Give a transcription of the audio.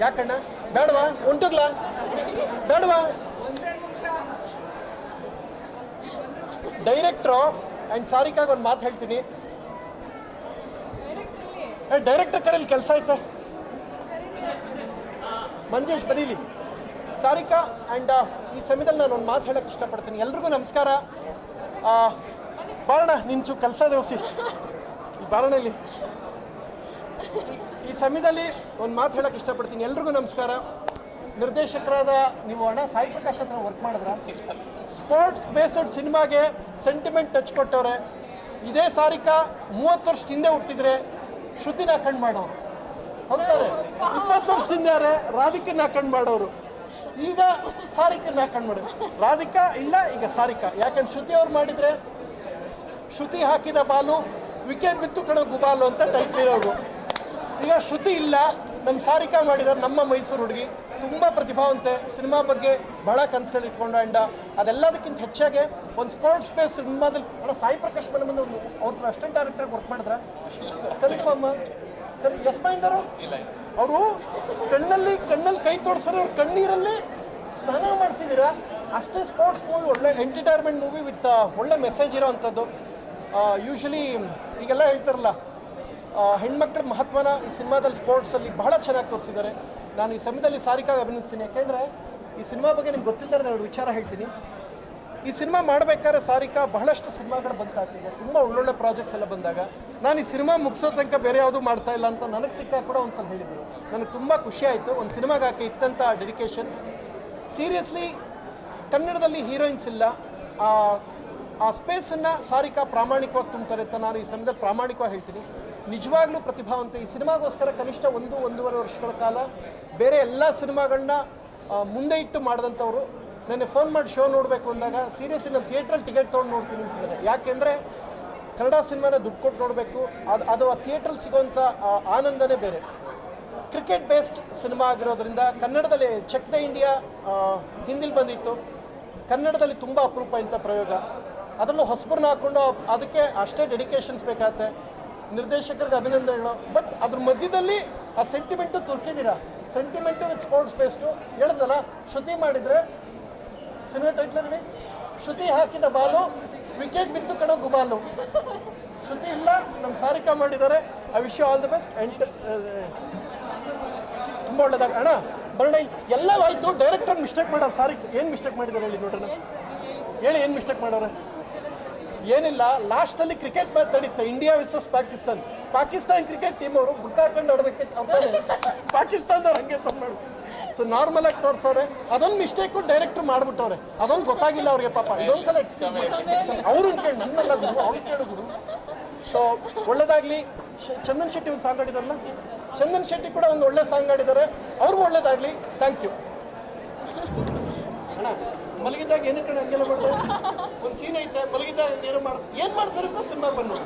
ಯಾಕಣ್ಣ? ಬೇಡವಾ? ಉಂಟುಗ್ಲಾ? ಬೇಡವಾ? ಡೈರೆಕ್ಟ್ರು? ಆ್ಯಂಡ್ ಸಾರಿಕಾಗ ಒಂದು ಮಾತು ಹೇಳ್ತೀನಿ. ಏ, ಡೈರೆಕ್ಟರ್ ಕರೆಯಲ್ಲಿ ಕೆಲಸ ಐತೆ. ಮಂಜೇಶ್, ಬರೀಲಿ. ಸಾರಿಕಾ ಆ್ಯಂಡ್ ಈ ಸಮಯದಲ್ಲಿ ನಾನು ಒಂದು ಮಾತು ಹೇಳಕ್ಕೆ ಇಷ್ಟಪಡ್ತೀನಿ. ಎಲ್ರಿಗೂ ನಮಸ್ಕಾರ. ಬಾರಣ ನಿಂಚು ಕೆಲಸ ದೇವಸಿ ಬಾರಣಲ್ಲಿ ಈ- ಸಮಯದಲ್ಲಿ ಒಂದು ಮಾತು ಹೇಳಕ್ಕೆ ಇಷ್ಟಪಡ್ತೀನಿ. ಎಲ್ರಿಗೂ ನಮಸ್ಕಾರ. ನಿರ್ದೇಶಕರಾದ ನೀವು ಅಣ್ಣ ಸಾಯಿ ಪ್ರಕಾಶ್ ಹತ್ರ ವರ್ಕ್ ಮಾಡಿದ್ರ? ಸ್ಪೋರ್ಟ್ಸ್ ಬೇಸ್ಡ್ ಸಿನಿಮಾಗೆ ಸೆಂಟಿಮೆಂಟ್ ಟಚ್ ಕೊಟ್ಟವ್ರೆ. ಇದೇ ಸಾರಿಕಾ ಮೂವತ್ತು ವರ್ಷ ಹಿಂದೆ ಹುಟ್ಟಿದ್ರೆ ಶ್ರುತಿನ ಹಾಕೊಂಡು ಮಾಡೋರು. ಹೌದಾರೆ ಇಪ್ಪತ್ತು ವರ್ಷ ಹಿಂದೆ ರಾಧಿಕನ್ನ ಹಾಕೊಂಡು ಮಾಡೋರು. ಈಗ ಸಾರಿಕನ್ನ ಹಾಕೊಂಡು ಮಾಡೋರು. ರಾಧಿಕಾ ಇಲ್ಲ, ಈಗ ಸಾರಿಕಾ. ಯಾಕಂದ್ರೆ ಶ್ರುತಿ ಅವ್ರು ಮಾಡಿದ್ರೆ ಶ್ರುತಿ ಹಾಕಿದ ಬಾಲು ವಿಕೆಟ್ ಬಿತ್ತು ಕಣ ಗುಬಾಲು ಅಂತ ಟೈಪ್ ಇರೋರು. ಈಗ ಶ್ರುತಿ ಇಲ್ಲ. ನಮ್ಮ ಸಾರಿಕಾ ಮಾಡಿದಾರೆ ನಮ್ಮ ಮೈಸೂರು ಹುಡುಗಿ. ತುಂಬ ಪ್ರತಿಭಾವಂತೆ. ಸಿನಿಮಾ ಬಗ್ಗೆ ಭಾಳ ಕನಸುಗಳು ಇಟ್ಕೊಂಡು ಅಂಡ. ಅದೆಲ್ಲದಕ್ಕಿಂತ ಹೆಚ್ಚಾಗಿ ಒಂದು ಸ್ಪೋರ್ಟ್ಸ್ ಬೇಸ್ ಸಿನಿಮಾದಲ್ಲಿ ಭಾಳ ಸಾಯಿ ಪ್ರಕಾಶ್ ಮನೆ ಮುಂದೆ ಒಂದು ಅವ್ರ ಹತ್ರ ಅಸಿಸ್ಟೆಂಟ್ ಡೈರೆಕ್ಟರ್ ವರ್ಕ್ ಮಾಡಿದ್ರ? ಕನ್ಫರ್ಮ್ ಕನ್ ಎಸ್ ಮೈಂದರು ಅವರು ಕಣ್ಣಲ್ಲಿ ಕಣ್ಣಲ್ಲಿ ಕೈ ತೋರಿಸೋರು ಅವ್ರ ಕಣ್ಣೀರಲ್ಲಿ ಸ್ನಾನ ಮಾಡಿಸಿದ್ದೀರಾ ಅಷ್ಟೇ ಸ್ಪೋರ್ಟ್ಸ್ ಮೂವಿ ಒಳ್ಳೆ ಎಂಟರ್ಟೈನ್ಮೆಂಟ್ ಮೂವಿ ವಿತ್ ಒಳ್ಳೆ ಮೆಸೇಜ್ ಇರೋ ಅಂಥದ್ದು. ಯೂಶಲಿ ಈಗೆಲ್ಲ ಹೇಳ್ತಾರಲ್ಲ ಹೆಣ್ಮಕ್ಳ ಮಹತ್ವನ ಈ ಸಿನಿಮಾದಲ್ಲಿ ಸ್ಪೋರ್ಟ್ಸಲ್ಲಿ ಬಹಳ ಚೆನ್ನಾಗಿ ತೋರಿಸಿದ್ದಾರೆ. ನಾನು ಈ ಸಮಯದಲ್ಲಿ ಸಾರಿಕಾಗಿ ಅಭಿನಂದಿಸ್ತೀನಿ. ಯಾಕೆಂದರೆ ಈ ಸಿನಿಮಾ ಬಗ್ಗೆ ನಿಮ್ಗೆ ಗೊತ್ತಿಲ್ಲದ ಎರಡು ವಿಚಾರ ಹೇಳ್ತೀನಿ. ಈ ಸಿನಿಮಾ ಮಾಡಬೇಕಾದ್ರೆ ಸಾರಿಕಾ ಬಹಳಷ್ಟು ಸಿನಿಮಾಗಳು ಬಂದಾಗ್ತಿದೆ ತುಂಬ ಒಳ್ಳೊಳ್ಳೆ ಪ್ರಾಜೆಕ್ಟ್ಸ್ ಎಲ್ಲ ಬಂದಾಗ. ನಾನು ಈ ಸಿನಿಮಾ ಮುಗಿಸೋ ತನಕ ಬೇರೆ ಯಾವುದೂ ಮಾಡ್ತಾ ಇಲ್ಲ ಅಂತ ನನಗೆ ಸಿಕ್ಕಾಗ ಕೂಡ ಒಂದು ಸಲ ಹೇಳಿದರು. ನನಗೆ ತುಂಬ ಖುಷಿ ಆಯಿತು. ಒಂದು ಸಿನಿಮಾಗಾಕೆ ಇತ್ತಂಥ ಡೆಡಿಕೇಶನ್ ಸೀರಿಯಸ್ಲಿ ಕನ್ನಡದಲ್ಲಿ ಹೀರೋಯಿನ್ಸ್ ಇಲ್ಲ. ಆ ಆ ಸ್ಪೇಸನ್ನು ಸಾರಿಕಾ ಪ್ರಾಮಾಣಿಕವಾಗಿ ತುಂಬ್ತಾರೆ ಅಂತ ನಾನು ಈ ಸಮಯದಲ್ಲಿ ಪ್ರಾಮಾಣಿಕವಾಗಿ ಹೇಳ್ತೀನಿ. ನಿಜವಾಗ್ಲೂ ಪ್ರತಿಭಾವಂತ ಈ ಸಿನಿಮಾಗೋಸ್ಕರ ಕನಿಷ್ಠ ಒಂದು, ಒಂದೂವರೆ ವರ್ಷಗಳ ಕಾಲ ಬೇರೆ ಎಲ್ಲ ಸಿನಿಮಾಗಳನ್ನ ಮುಂದೆ ಇಟ್ಟು ಮಾಡಿದಂಥವ್ರು. ನನಗೆ ಫೋನ್ ಮಾಡಿ ಶೋ ನೋಡಬೇಕು ಅಂದಾಗ ಸೀರಿಯಸ್ಲಿ ನಾನು ಥಿಯೇಟ್ರಲ್ಲಿ ಟಿಕೆಟ್ ತೊಗೊಂಡು ನೋಡ್ತೀನಿ ಅಂತಿದ್ದಾರೆ ಯಾಕೆಂದರೆ ಕನ್ನಡ ಸಿನಿಮಾನ ದುಡ್ಡು ಕೊಟ್ಟು ನೋಡಬೇಕು. ಅದು ಅದು ಆ ಥಿಯೇಟ್ರಲ್ಲಿ ಸಿಗೋಂಥ ಆ, ಆನಂದನೇ ಬೇರೆ. ಕ್ರಿಕೆಟ್ ಬೇಸ್ಡ್ ಸಿನಿಮಾ ಆಗಿರೋದ್ರಿಂದ ಕನ್ನಡದಲ್ಲಿ ಚೆಕ್ ದ ಇಂಡಿಯಾ ಹಿಂದಿಲಿ ಬಂದಿತ್ತು. ಕನ್ನಡದಲ್ಲಿ ತುಂಬ ಅಪರೂಪ ಇಂಥ ಪ್ರಯೋಗ. ಅದರಲ್ಲೂ ಹೊಸಬ್ರನ್ನ ಹಾಕ್ಕೊಂಡು ಅದಕ್ಕೆ ಅಷ್ಟೇ ಡೆಡಿಕೇಶನ್ಸ್ ಬೇಕಾಗತ್ತೆ. ನಿರ್ದೇಶಕರಿಗೆ ಅಭಿನಂದನೆಗಳು ಬಟ್ ಅದ್ರ ಮಧ್ಯದಲ್ಲಿ ಆ ಸೆಂಟಿಮೆಂಟು ತುರ್ಕಿದ್ದೀರಾ? ಸೆಂಟಿಮೆಂಟು ವಿತ್ ಸ್ಪೋರ್ಟ್ಸ್ ಬೇಸ್ಡು ಹೇಳಿದ್ನಲ್ಲ ಶ್ರುತಿ ಮಾಡಿದರೆ ಸಿನಿಮಾ ಟೈಟ್ಲ್ ಶ್ರುತಿ ಹಾಕಿದ ಬಾಲು ವಿಕೆಟ್ ಬಿತ್ತು ಕಣೋ ಗುಬಾಲು. ಶ್ರುತಿ ಇಲ್ಲ ನಮ್ಮ ಸಾರಿಕಾ ಮಾಡಿದ್ದಾರೆ. I wish all the best and ತುಂಬ ಒಳ್ಳೆದಾಗ ಅಣ್ಣ ಬರೋಣ ಎಲ್ಲ ಆಯಿತು ಡೈರೆಕ್ಟರ್ ಮಿಸ್ಟೇಕ್ ಮಾಡೋರು ಸಾರಿ ಏನು ಮಿಸ್ಟೇಕ್ ಮಾಡಿದ್ದಾರೆ ಹೇಳಿ ನೋಡೋಣ? ಹೇಳಿ ಏನು ಮಿಸ್ಟೇಕ್ ಮಾಡೋರೆ ಏನಿಲ್ಲ ಲಾಸ್ಟಲ್ಲಿ ಕ್ರಿಕೆಟ್ ಮ್ಯಾಚ್ ನಡೀತಾ India versus Pakistan. Pakistan cricket team ಅವರು ಬುಕ್ ಹಾಕೊಂಡು ಆಡ್ಬೇಕಿತ್ತು ಪಾಕಿಸ್ತಾನದವ್ರು ಹಂಗೆ ತಂದು ಸೊ ನಾರ್ಮಲ್ ಆಗಿ ತೋರಿಸೋರೆ ಅದೊಂದು ಮಿಸ್ಟೇಕು ಡೈರೆಕ್ಟರ್ ಮಾಡ್ಬಿಟ್ಟವ್ರೆ. ಅದೊಂದು ಗೊತ್ತಾಗಿಲ್ಲ ಅವ್ರಿಗೆ ಪಾಪ. ಇದೊಂದ್ಸಲ ಎಕ್ಸ್ಕ್ಯೂಸ್ ಅವ್ರು ಕೇಳಿ ನನ್ನೆಲ್ಲ ಗುರು ಅವ್ರು ಕೇಳು ಗುರು. ಸೊ ಒಳ್ಳೇದಾಗ್ಲಿ. ಚಂದನ್ ಶೆಟ್ಟಿ ಒಂದು ಸಾಂಗ್ ಆಡಿದಾರಲ್ಲ ಚಂದನ್ ಶೆಟ್ಟಿ ಕೂಡ ಒಂದು ಒಳ್ಳೆ ಸಾಂಗ್ ಆಡಿದ್ದಾರೆ ಅವ್ರಿಗೂ ಒಳ್ಳೇದಾಗ್ಲಿ. ಥ್ಯಾಂಕ್ ಯು ಅಣ್ಣ, ಮಲಗಿದ್ದಾಗ ಏನು ಕಣ, ಹಂಗೆಲ್ಲ ಮಾಡ್ತಾರೆ ಒಂದು ಸೀನ್ ಐತೆ, ಮಲಗಿದ್ದಾಗ ಏನೋ ಮಾಡ್ ಏನು ಮಾಡ್ತಾರೆ ಅಂತ ಸಿನಿಮಾ ಬಂದು